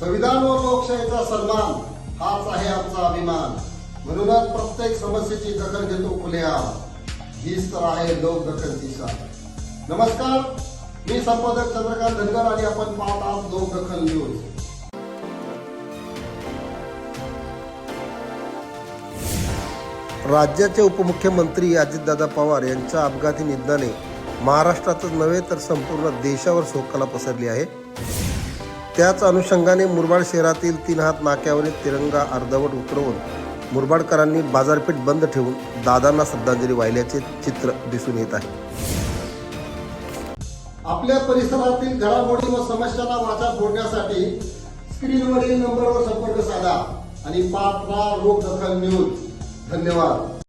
संविधान व लोकशाहीचा सन्मान हाच आहे आमचा अभिमान. म्हणूनच प्रत्येक समस्येची दखल घेतो खुलेआम हीच तर आहे लोक दखल दिशा. नमस्कार मी संपादक चंद्रकांत धनगर आणि आपण पाहत आहात लोक दखल न्यूज. राज्याचे उपमुख्यमंत्री अजितदादा पवार यांच्या अपघाती निधनाने महाराष्ट्रातच नव्हे तर संपूर्ण देशावर शोकाला पसरली आहे. त्याच अनुषंगाने मुरबाड शहरातील तीन हात नाक्यावरील तिरंगा अर्धवट उतरवून मुरबाडकरांनी बाजारपेठ बंद ठेवून दादांना श्रद्धांजली वाहिल्याचे चित्र दिसून येत आहे. आपल्या परिसरातील घडामोडी व समस्यांना वाचा फोडण्यासाठी स्क्रीनवरील नंबरवर संपर्क साधा आणि पाठ रोग दखल न्यूज धन्यवाद.